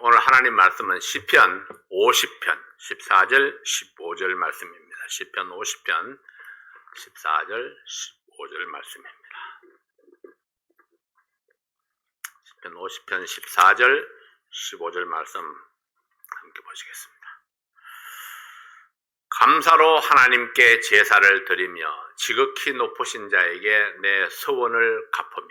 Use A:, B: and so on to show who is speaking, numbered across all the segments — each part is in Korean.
A: 오늘 하나님 말씀은 시편 50편 14절 15절 말씀입니다. 시편 50편 14절 15절 말씀입니다. 시편 50편 14절 15절 말씀 함께 보시겠습니다. 감사로 하나님께 제사를 드리며 지극히 높으신 자에게 내 소원을 갚으며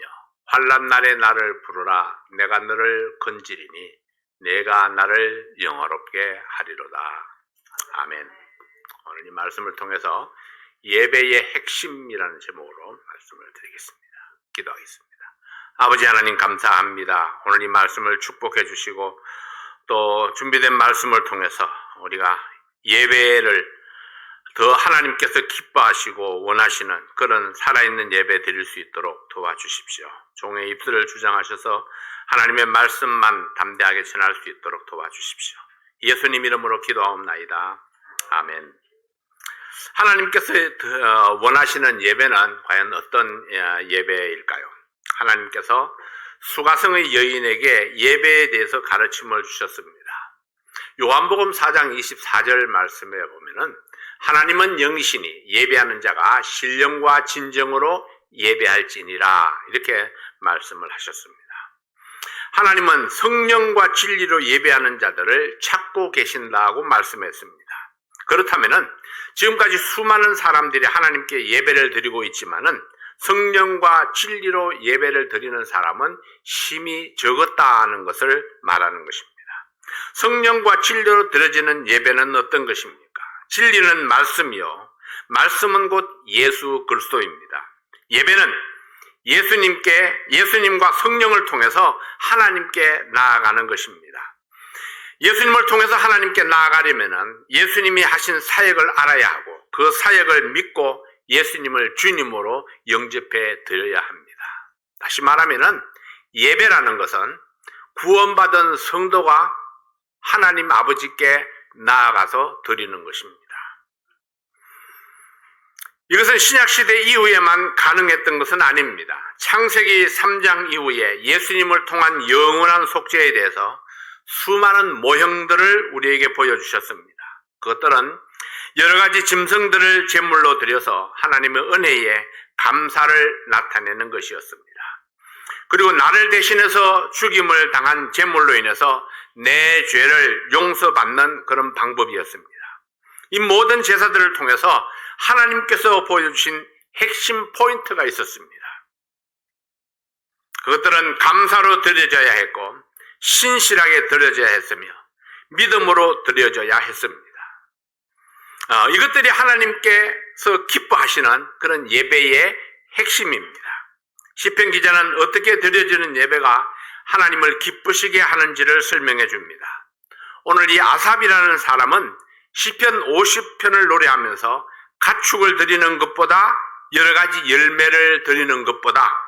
A: 환란 날에 나를 부르라 내가 너를 건지리니 내가 나를 영화롭게 하리로다. 아멘. 오늘 이 말씀을 통해서 예배의 핵심이라는 제목으로 말씀을 드리겠습니다. 기도하겠습니다. 아버지 하나님 감사합니다. 오늘 이 말씀을 축복해 주시고 또 준비된 말씀을 통해서 우리가 예배를 더 하나님께서 기뻐하시고 원하시는 그런 살아있는 예배 드릴 수 있도록 도와주십시오. 종의 입술을 주장하셔서 하나님의 말씀만 담대하게 전할 수 있도록 도와주십시오. 예수님 이름으로 기도하옵나이다. 아멘. 하나님께서 더 원하시는 예배는 과연 어떤 예배일까요? 하나님께서 수가성의 여인에게 예배에 대해서 가르침을 주셨습니다. 요한복음 4장 24절 말씀에 보면은 하나님은 영이시니 예배하는 자가 신령과 진정으로 예배할지니라 이렇게 말씀을 하셨습니다. 하나님은 성령과 진리로 예배하는 자들을 찾고 계신다고 말씀했습니다. 그렇다면은 지금까지 수많은 사람들이 하나님께 예배를 드리고 있지만은 성령과 진리로 예배를 드리는 사람은 힘이 적었다는 것을 말하는 것입니다. 성령과 진리로 드려지는 예배는 어떤 것입니까? 진리는 말씀이요. 말씀은 곧 예수 그리스도입니다. 예배는 예수님께 예수님과 성령을 통해서 하나님께 나아가는 것입니다. 예수님을 통해서 하나님께 나아가려면 예수님이 하신 사역을 알아야 하고 그 사역을 믿고 예수님을 주님으로 영접해 드려야 합니다. 다시 말하면은 예배라는 것은 구원받은 성도가 하나님 아버지께 나아가서 드리는 것입니다. 이것은 신약시대 이후에만 가능했던 것은 아닙니다. 창세기 3장 이후에 예수님을 통한 영원한 속죄에 대해서 수많은 모형들을 우리에게 보여주셨습니다. 그것들은 여러 가지 짐승들을 제물로 드려서 하나님의 은혜에 감사를 나타내는 것이었습니다. 그리고 나를 대신해서 죽임을 당한 제물로 인해서 내 죄를 용서받는 그런 방법이었습니다. 이 모든 제사들을 통해서 하나님께서 보여주신 핵심 포인트가 있었습니다. 그것들은 감사로 드려져야 했고 신실하게 드려져야 했으며 믿음으로 드려져야 했습니다. 어, 이것들이 하나님께서 기뻐하시는 그런 예배의 핵심입니다. 시편 기자는 어떻게 드려지는 예배가 하나님을 기쁘시게 하는지를 설명해 줍니다. 오늘 이 아삽이라는 사람은 시편 50편을 노래하면서 가축을 드리는 것보다 여러 가지 열매를 드리는 것보다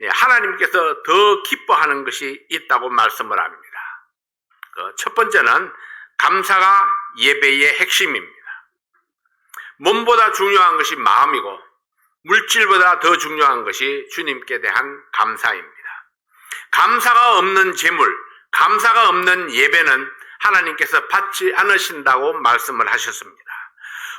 A: 예, 하나님께서 더 기뻐하는 것이 있다고 말씀을 합니다. 그첫 번째는 감사가 예배의 핵심입니다. 몸보다 중요한 것이 마음이고 물질보다 더 중요한 것이 주님께 대한 감사입니다. 감사가 없는 재물, 감사가 없는 예배는 하나님께서 받지 않으신다고 말씀을 하셨습니다.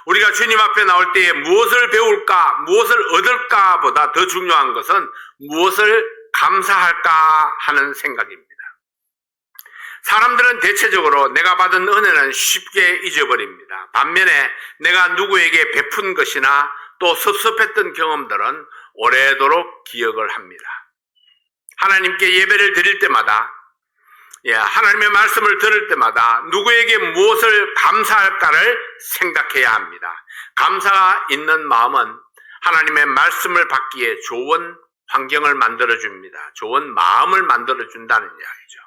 A: 우리가 주님 앞에 나올 때에 무엇을 배울까, 무엇을 얻을까 보다 더 중요한 것은 무엇을 감사할까 하는 생각입니다. 사람들은 대체적으로 내가 받은 은혜는 쉽게 잊어버립니다. 반면에 내가 누구에게 베푼 것이나 또 섭섭했던 경험들은 오래도록 기억을 합니다. 하나님께 예배를 드릴 때마다 예, 하나님의 말씀을 들을 때마다 누구에게 무엇을 감사할까를 생각해야 합니다. 감사가 있는 마음은 하나님의 말씀을 받기에 좋은 환경을 만들어 줍니다. 좋은 마음을 만들어 준다는 이야기죠.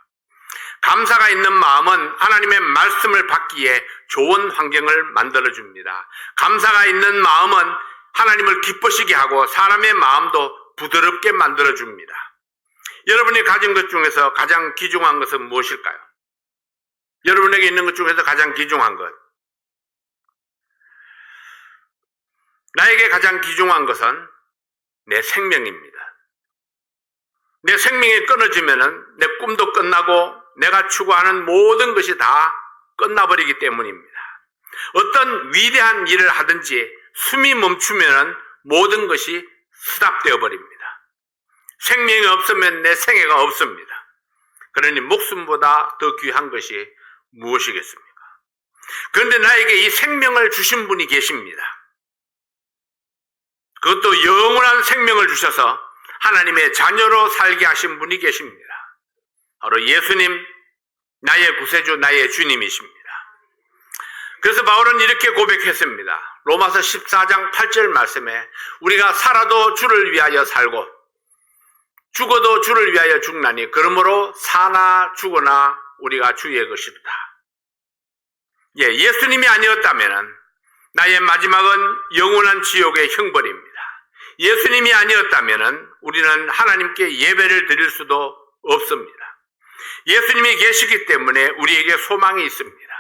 A: 감사가 있는 마음은 하나님의 말씀을 받기에 좋은 환경을 만들어 줍니다. 감사가 있는 마음은 하나님을 기쁘시게 하고 사람의 마음도 부드럽게 만들어 줍니다. 여러분이 가진 것 중에서 가장 귀중한 것은 무엇일까요? 여러분에게 있는 것 중에서 가장 귀중한 것. 나에게 가장 귀중한 것은 내 생명입니다. 내 생명이 끊어지면은 내 꿈도 끝나고 내가 추구하는 모든 것이 다 끝나버리기 때문입니다. 어떤 위대한 일을 하든지 숨이 멈추면 모든 것이 수답되어 버립니다. 생명이 없으면 내 생애가 없습니다. 그러니 목숨보다 더 귀한 것이 무엇이겠습니까? 그런데 나에게 이 생명을 주신 분이 계십니다. 그것도 영원한 생명을 주셔서 하나님의 자녀로 살게 하신 분이 계십니다. 바로 예수님, 나의 구세주, 나의 주님이십니다. 그래서 바울은 이렇게 고백했습니다. 로마서 14장 8절 말씀에 우리가 살아도 주를 위하여 살고 죽어도 주를 위하여 죽나니 그러므로 사나 죽거나 우리가 주의 것이다. 예, 예수님이 아니었다면 나의 마지막은 영원한 지옥의 형벌입니다. 예수님이 아니었다면 우리는 하나님께 예배를 드릴 수도 없습니다. 예수님이 계시기 때문에 우리에게 소망이 있습니다.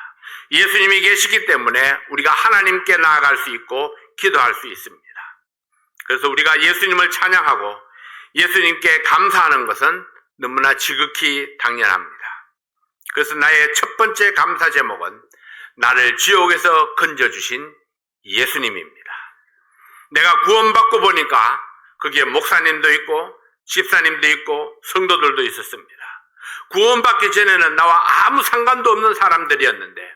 A: 예수님이 계시기 때문에 우리가 하나님께 나아갈 수 있고 기도할 수 있습니다. 그래서 우리가 예수님을 찬양하고 예수님께 감사하는 것은 너무나 지극히 당연합니다. 그래서 나의 첫 번째 감사 제목은 나를 지옥에서 건져주신 예수님입니다. 내가 구원받고 보니까 거기에 목사님도 있고 집사님도 있고 성도들도 있었습니다. 구원받기 전에는 나와 아무 상관도 없는 사람들이었는데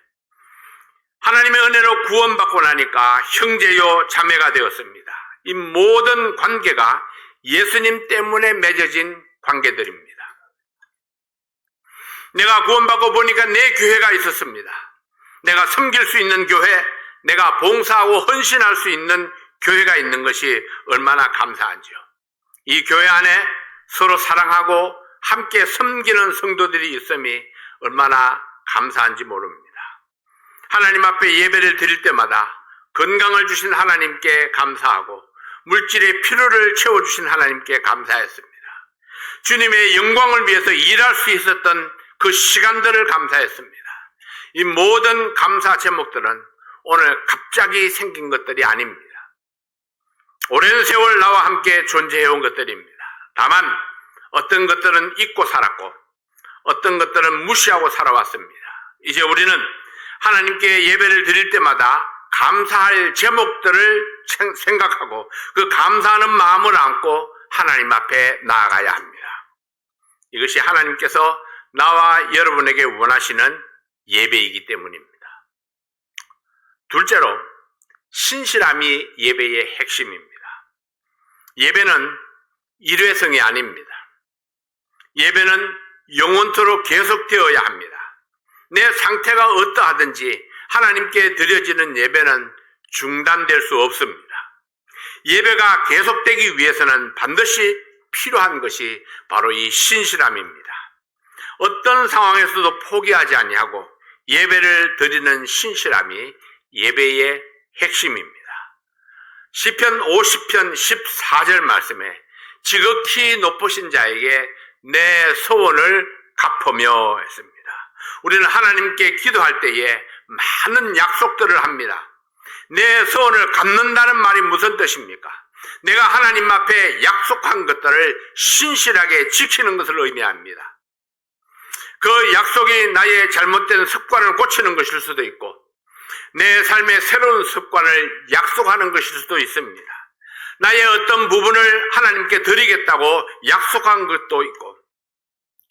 A: 하나님의 은혜로 구원받고 나니까 형제요 자매가 되었습니다. 이 모든 관계가 예수님 때문에 맺어진 관계들입니다. 내가 구원받고 보니까 내 교회가 있었습니다. 내가 섬길 수 있는 교회, 내가 봉사하고 헌신할 수 있는 교회가 있는 것이 얼마나 감사한지요. 이 교회 안에 서로 사랑하고 함께 섬기는 성도들이 있음이 얼마나 감사한지 모릅니다. 하나님 앞에 예배를 드릴 때마다 건강을 주신 하나님께 감사하고 물질의 필요를 채워주신 하나님께 감사했습니다. 주님의 영광을 위해서 일할 수 있었던 그 시간들을 감사했습니다. 이 모든 감사 제목들은 오늘 갑자기 생긴 것들이 아닙니다. 오랜 세월 나와 함께 존재해온 것들입니다. 다만 어떤 것들은 잊고 살았고 어떤 것들은 무시하고 살아왔습니다. 이제 우리는 하나님께 예배를 드릴 때마다 감사할 제목들을 생각하고 그 감사하는 마음을 안고 하나님 앞에 나아가야 합니다. 이것이 하나님께서 나와 여러분에게 원하시는 예배이기 때문입니다. 둘째로 신실함이 예배의 핵심입니다. 예배는 일회성이 아닙니다. 예배는 영원토록 계속되어야 합니다. 내 상태가 어떠하든지 하나님께 드려지는 예배는 중단될 수 없습니다. 예배가 계속되기 위해서는 반드시 필요한 것이 바로 이 신실함입니다. 어떤 상황에서도 포기하지 아니하고 예배를 드리는 신실함이 예배의 핵심입니다. 시편 50편 14절 말씀에 지극히 높으신 자에게 내 소원을 갚으며 했습니다. 우리는 하나님께 기도할 때에 많은 약속들을 합니다. 내 소원을 갚는다는 말이 무슨 뜻입니까? 내가 하나님 앞에 약속한 것들을 신실하게 지키는 것을 의미합니다. 그 약속이 나의 잘못된 습관을 고치는 것일 수도 있고, 내 삶의 새로운 습관을 약속하는 것일 수도 있습니다. 나의 어떤 부분을 하나님께 드리겠다고 약속한 것도 있고,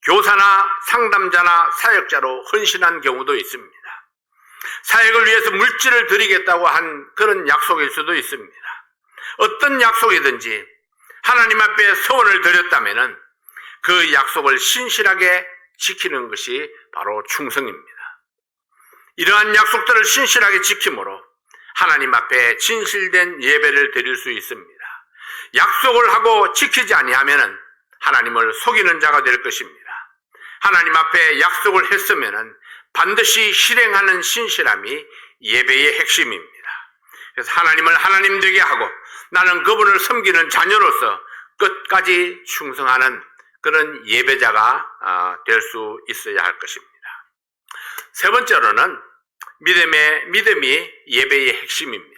A: 교사나 상담자나 사역자로 헌신한 경우도 있습니다. 사역을 위해서 물질을 드리겠다고 한 그런 약속일 수도 있습니다. 어떤 약속이든지 하나님 앞에 소원을 드렸다면 그 약속을 신실하게 지키는 것이 바로 충성입니다. 이러한 약속들을 신실하게 지킴으로 하나님 앞에 진실된 예배를 드릴 수 있습니다. 약속을 하고 지키지 아니하면 하나님을 속이는 자가 될 것입니다. 하나님 앞에 약속을 했으면 반드시 실행하는 신실함이 예배의 핵심입니다. 그래서 하나님을 하나님 되게 하고 나는 그분을 섬기는 자녀로서 끝까지 충성하는 그런 예배자가 아, 될수 있어야 할 것입니다. 세 번째로는 믿음의 믿음이 예배의 핵심입니다.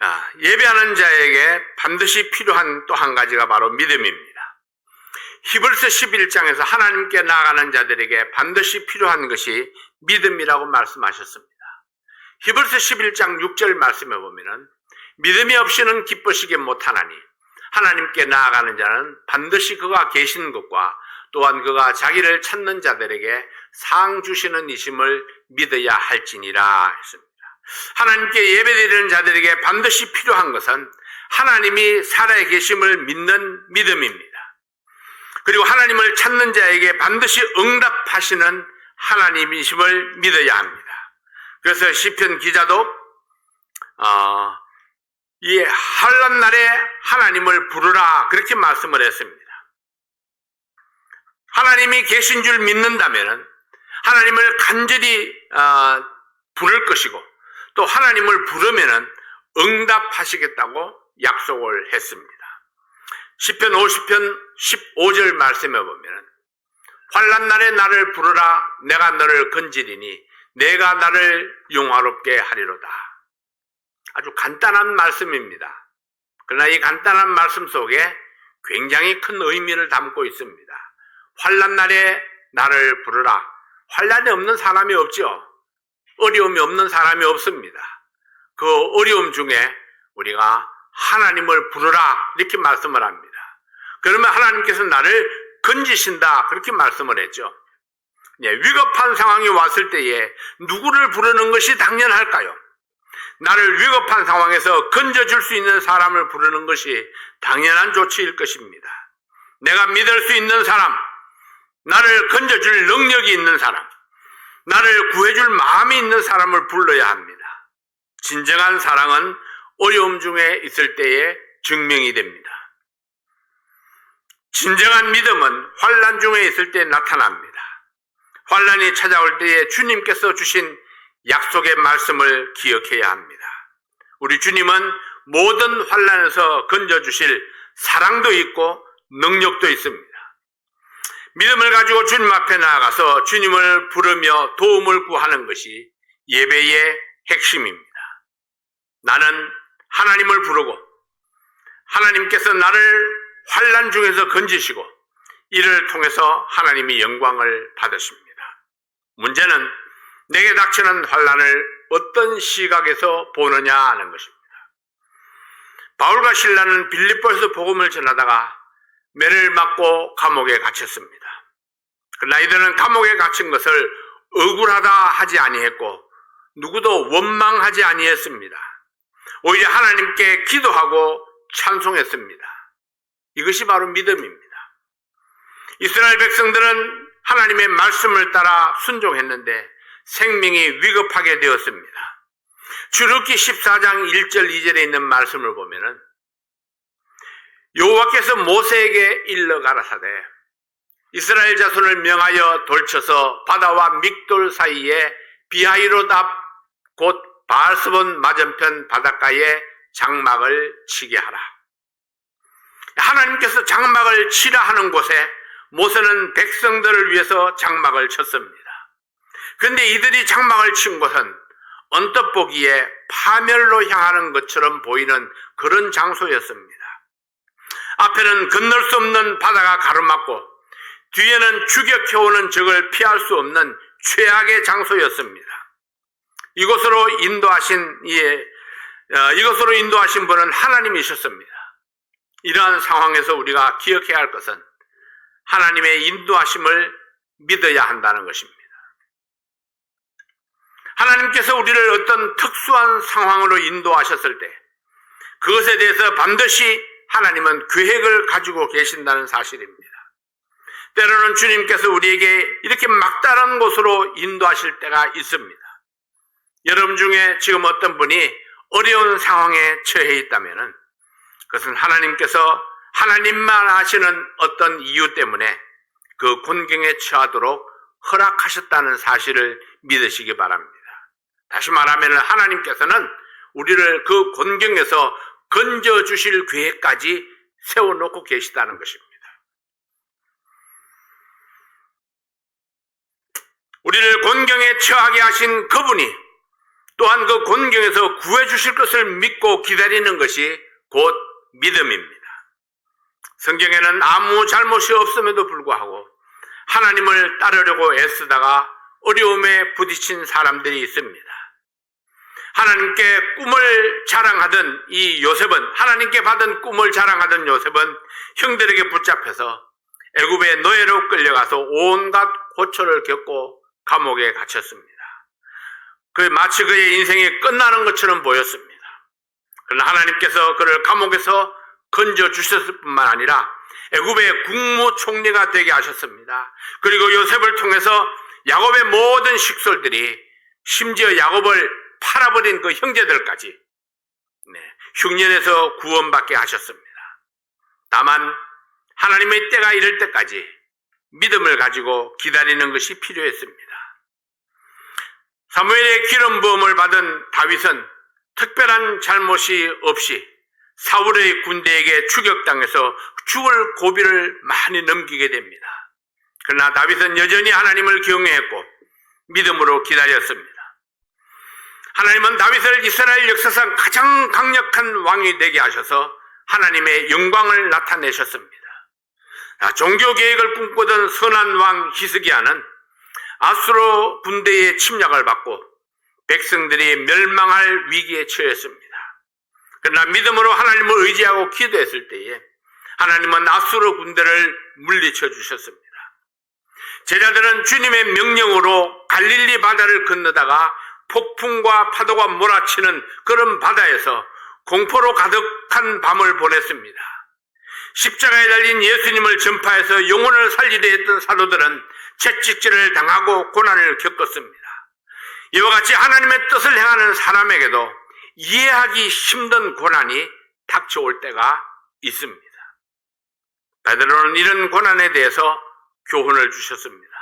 A: 아, 예배하는 자에게 반드시 필요한 또 한 가지가 바로 믿음입니다. 히브리서 11장에서 하나님께 나아가는 자들에게 반드시 필요한 것이 믿음이라고 말씀하셨습니다. 히브리서 11장 6절 말씀에 보면은 믿음이 없이는 기쁘시게 못하나니 하나님께 나아가는 자는 반드시 그가 계신 것과 또한 그가 자기를 찾는 자들에게 상 주시는 이심을 믿어야 할지니라 했습니다. 하나님께 예배드리는 자들에게 반드시 필요한 것은 하나님이 살아 계심을 믿는 믿음입니다. 그리고 하나님을 찾는 자에게 반드시 응답하시는 하나님이심을 믿어야 합니다. 그래서 시편 기자도 어, 이 한란 날에 하나님을 부르라 그렇게 말씀을 했습니다. 하나님이 계신 줄 믿는다면 하나님을 간절히 어, 부를 것이고 또 하나님을 부르면은 응답하시겠다고 약속을 했습니다. 10편 50편 15절 말씀에 보면은 환란 날에 나를 부르라 내가 너를 건지리니 내가 나를 용화롭게 하리로다. 아주 간단한 말씀입니다. 그러나 이 간단한 말씀 속에 굉장히 큰 의미를 담고 있습니다. 환란 날에 나를 부르라. 환란이 없는 사람이 없죠. 어려움이 없는 사람이 없습니다. 그 어려움 중에 우리가 하나님을 부르라 이렇게 말씀을 합니다. 그러면 하나님께서 나를 건지신다 그렇게 말씀을 했죠. 예, 위급한 상황이 왔을 때에 누구를 부르는 것이 당연할까요? 나를 위급한 상황에서 건져줄 수 있는 사람을 부르는 것이 당연한 조치일 것입니다. 내가 믿을 수 있는 사람, 나를 건져줄 능력이 있는 사람, 나를 구해줄 마음이 있는 사람을 불러야 합니다. 진정한 사랑은 어려움 중에 있을 때에 증명이 됩니다. 진정한 믿음은 환란 중에 있을 때 나타납니다. 환란이 찾아올 때에 주님께서 주신 약속의 말씀을 기억해야 합니다. 우리 주님은 모든 환란에서 건져 주실 사랑도 있고 능력도 있습니다. 믿음을 가지고 주님 앞에 나아가서 주님을 부르며 도움을 구하는 것이 예배의 핵심입니다. 나는 하나님을 부르고 하나님께서 나를 환란 중에서 건지시고 이를 통해서 하나님이 영광을 받으십니다. 문제는 내게 닥치는 환란을 어떤 시각에서 보느냐 하는 것입니다. 바울과 신라는 빌립보에서 복음을 전하다가 매를 맞고 감옥에 갇혔습니다. 그러나 이들은 감옥에 갇힌 것을 억울하다 하지 아니했고 누구도 원망하지 아니했습니다. 오히려 하나님께 기도하고 찬송했습니다. 이것이 바로 믿음입니다. 이스라엘 백성들은 하나님의 말씀을 따라 순종했는데 생명이 위급하게 되었습니다. 주르기 14장 1절 2절에 있는 말씀을 보면은 여호와께서 모세에게 일러 가라사대 이스라엘 자손을 명하여 돌쳐서 바다와 믹돌 사이에 비하이로답 곧 바알스본 맞은편 바닷가에 장막을 치게 하라. 하나님께서 장막을 치라 하는 곳에 모세는 백성들을 위해서 장막을 쳤습니다. 그런데 이들이 장막을 친 곳은 언뜻 보기에 파멸로 향하는 것처럼 보이는 그런 장소였습니다. 앞에는 건널 수 없는 바다가 가로막고 뒤에는 추격해오는 적을 피할 수 없는 최악의 장소였습니다. 이곳으로 인도하신 예, 이것으로 인도하신 분은 하나님이셨습니다. 이러한 상황에서 우리가 기억해야 할 것은 하나님의 인도하심을 믿어야 한다는 것입니다. 하나님께서 우리를 어떤 특수한 상황으로 인도하셨을 때 그것에 대해서 반드시 하나님은 계획을 가지고 계신다는 사실입니다. 때로는 주님께서 우리에게 이렇게 막다른 곳으로 인도하실 때가 있습니다. 여러분 중에 지금 어떤 분이 어려운 상황에 처해 있다면 그것은 하나님께서 하나님만 아시는 어떤 이유 때문에 그 곤경에 처하도록 허락하셨다는 사실을 믿으시기 바랍니다. 다시 말하면 하나님께서는 우리를 그 곤경에서 건져 주실 계획까지 세워놓고 계시다는 것입니다. 우리를 곤경에 처하게 하신 그분이 또한 그 곤경에서 구해 주실 것을 믿고 기다리는 것이 곧 믿음입니다. 성경에는 아무 잘못이 없음에도 불구하고 하나님을 따르려고 애쓰다가 어려움에 부딪힌 사람들이 있습니다. 하나님께 꿈을 자랑하던 이 요셉은 하나님께 받은 꿈을 자랑하던 요셉은 형들에게 붙잡혀서 애굽의 노예로 끌려가서 온갖 고초를 겪고 감옥에 갇혔습니다. 그 마치 그의 인생이 끝나는 것처럼 보였습니다. 그러나 하나님께서 그를 감옥에서 건져 주셨을 뿐만 아니라 애굽의 국무총리가 되게 하셨습니다. 그리고 요셉을 통해서 야곱의 모든 식솔들이 심지어 야곱을 팔아버린 그 형제들까지 네, 흉년에서 구원받게 하셨습니다. 다만 하나님의 때가 이를 때까지 믿음을 가지고 기다리는 것이 필요했습니다. 사무엘의 기름 부음을 받은 다윗은 특별한 잘못이 없이 사울의 군대에게 추격당해서 죽을 고비를 많이 넘기게 됩니다. 그러나 다윗은 여전히 하나님을 경외했고 믿음으로 기다렸습니다. 하나님은 다윗을 이스라엘 역사상 가장 강력한 왕이 되게 하셔서 하나님의 영광을 나타내셨습니다. 아, 종교 계획을 꿈꾸던 선한 왕 히스기야는 아수로 군대의 침략을 받고 백성들이 멸망할 위기에 처했습니다. 그러나 믿음으로 하나님을 의지하고 기도했을 때에 하나님은 아수르 군대를 물리쳐 주셨습니다. 제자들은 주님의 명령으로 갈릴리 바다를 건너다가 폭풍과 파도가 몰아치는 그런 바다에서 공포로 가득한 밤을 보냈습니다. 십자가에 달린 예수님을 전파해서 영혼을 살리려 했던 사도들은 채찍질을 당하고 고난을 겪었습니다. 이와 같이 하나님의 뜻을 행하는 사람에게도 이해하기 힘든 고난이 닥쳐올 때가 있습니다. 베드로는 이런 고난에 대해서 교훈을 주셨습니다.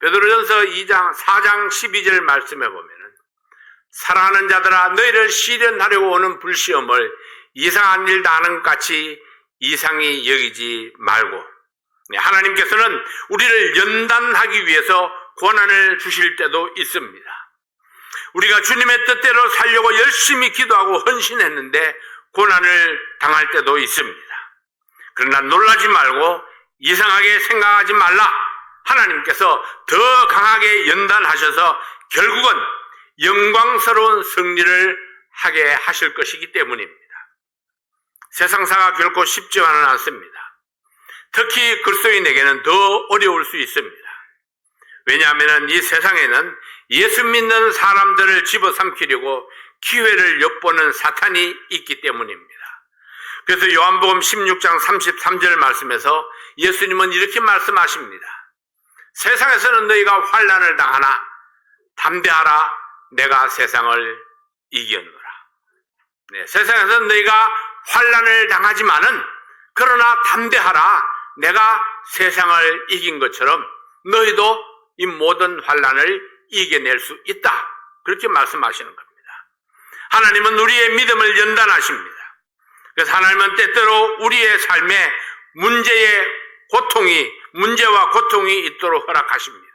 A: 베드로전서 2장 4장 12절 말씀에 보면은 사랑하는 자들아 너희를 시련하려고 오는 불시험을 이상한 일것 같이 이상히 여기지 말고 네, 하나님께서는 우리를 연단하기 위해서 고난을 주실 때도 있습니다. 우리가 주님의 뜻대로 살려고 열심히 기도하고 헌신했는데 고난을 당할 때도 있습니다. 그러나 놀라지 말고 이상하게 생각하지 말라. 하나님께서 더 강하게 연단하셔서 결국은 영광스러운 승리를 하게 하실 것이기 때문입니다. 세상사가 결코 쉽지만은 않습니다. 특히 그리스도인에게는 더 어려울 수 있습니다. 왜냐하면 이 세상에는 예수 믿는 사람들을 집어삼키려고 기회를 엿보는 사탄이 있기 때문입니다. 그래서 요한복음 16장 33절 말씀에서 예수님은 이렇게 말씀하십니다. 세상에서는 너희가 환란을 당하나 담대하라 내가 세상을 이겼노라. 네, 세상에서는 너희가 환란을 당하지만은 그러나 담대하라 내가 세상을 이긴 것처럼 너희도 이 모든 환란을 이겨낼 수 있다. 그렇게 말씀하시는 겁니다. 하나님은 우리의 믿음을 연단하십니다. 그래서 하나님은 때때로 우리의 삶에 문제의 고통이, 문제와 고통이 있도록 허락하십니다.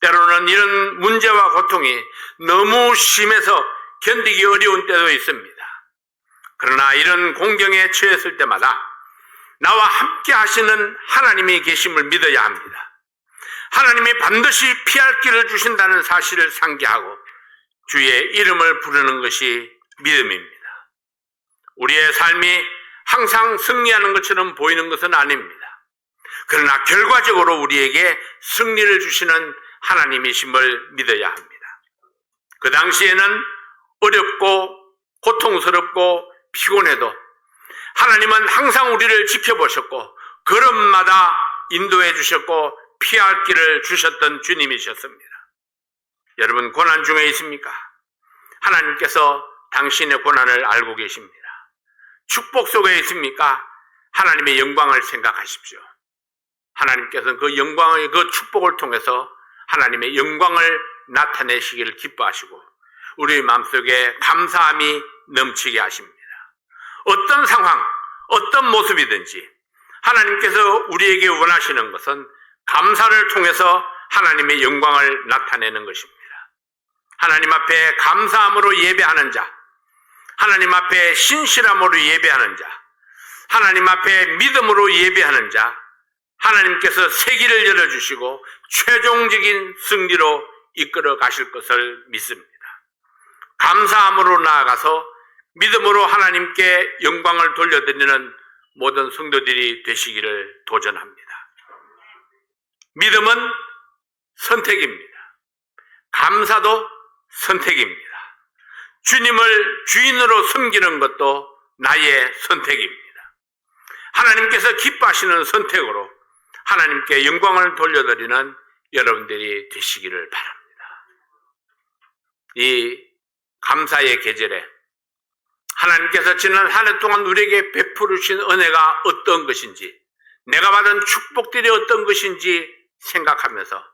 A: 때로는 이런 문제와 고통이 너무 심해서 견디기 어려운 때도 있습니다. 그러나 이런 공경에 처했을 때마다 나와 함께 하시는 하나님이 계심을 믿어야 합니다. 하나님이 반드시 피할 길을 주신다는 사실을 상기하고 주의 이름을 부르는 것이 믿음입니다. 우리의 삶이 항상 승리하는 것처럼 보이는 것은 아닙니다. 그러나 결과적으로 우리에게 승리를 주시는 하나님이심을 믿어야 합니다. 그 당시에는 어렵고 고통스럽고 피곤해도 하나님은 항상 우리를 지켜보셨고 걸음마다 인도해 주셨고 피할 길을 주셨던 주님이셨습니다. 여러분 고난 중에 있습니까? 하나님께서 당신의 고난을 알고 계십니다. 축복 속에 있습니까? 하나님의 영광을 생각하십시오. 하나님께서는 그 영광의 그 축복을 통해서 하나님의 영광을 나타내시기를 기뻐하시고 우리 마음속에 감사함이 넘치게 하십니다. 어떤 상황, 어떤 모습이든지 하나님께서 우리에게 원하시는 것은 감사를 통해서 하나님의 영광을 나타내는 것입니다. 하나님 앞에 감사함으로 예배하는 자, 하나님 앞에 신실함으로 예배하는 자, 하나님 앞에 믿음으로 예배하는 자, 하나님께서 세기를 열어주시고 최종적인 승리로 이끌어 가실 것을 믿습니다. 감사함으로 나아가서 믿음으로 하나님께 영광을 돌려드리는 모든 성도들이 되시기를 도전합니다. 믿음은 선택입니다. 감사도 선택입니다. 주님을 주인으로 섬기는 것도 나의 선택입니다. 하나님께서 기뻐하시는 선택으로 하나님께 영광을 돌려드리는 여러분들이 되시기를 바랍니다. 이 감사의 계절에 하나님께서 지난 한 해 동안 우리에게 베풀어 주신 은혜가 어떤 것인지, 내가 받은 축복들이 어떤 것인지 생각하면서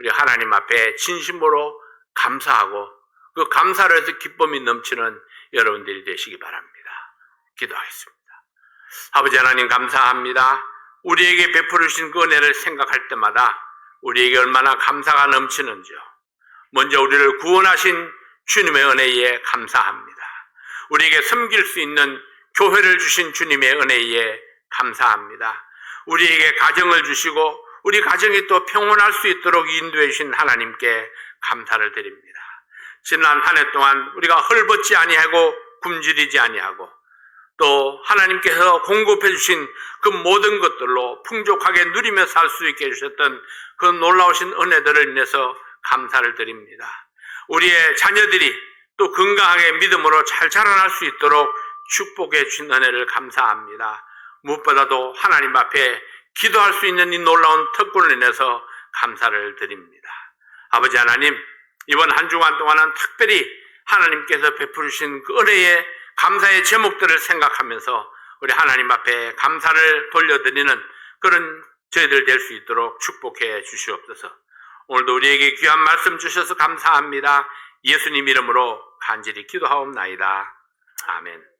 A: 우리 하나님 앞에 진심으로 감사하고 그 감사로 해서 기쁨이 넘치는 여러분들이 되시기 바랍니다. 기도하겠습니다. 아버지 하나님 감사합니다. 우리에게 베풀어 주신 그 은혜를 생각할 때마다 우리에게 얼마나 감사가 넘치는지요. 먼저 우리를 구원하신 주님의 은혜에 감사합니다. 우리에게 섬길 수 있는 교회를 주신 주님의 은혜에 감사합니다. 우리에게 가정을 주시고 우리 가정이 또 평온할 수 있도록 인도해 주신 하나님께 감사를 드립니다. 지난 한 해 동안 우리가 헐벗지 아니하고 굶주리지 아니하고 또 하나님께서 공급해 주신 그 모든 것들로 풍족하게 누리며 살 수 있게 해주셨던 그 놀라우신 은혜들을 인해서 감사를 드립니다. 우리의 자녀들이 또 건강하게 믿음으로 잘 자라날 수 있도록 축복해 주신 은혜를 감사합니다. 무엇보다도 하나님 앞에 기도할 수 있는 이 놀라운 특권을 인해서 감사를 드립니다. 아버지 하나님, 이번 한 주간 동안은 특별히 하나님께서 베푸르신 그 은혜의 감사의 제목들을 생각하면서 우리 하나님 앞에 감사를 돌려드리는 그런 저희들 될 수 있도록 축복해 주시옵소서. 오늘도 우리에게 귀한 말씀 주셔서 감사합니다. 예수님 이름으로 간절히 기도하옵나이다. 아멘.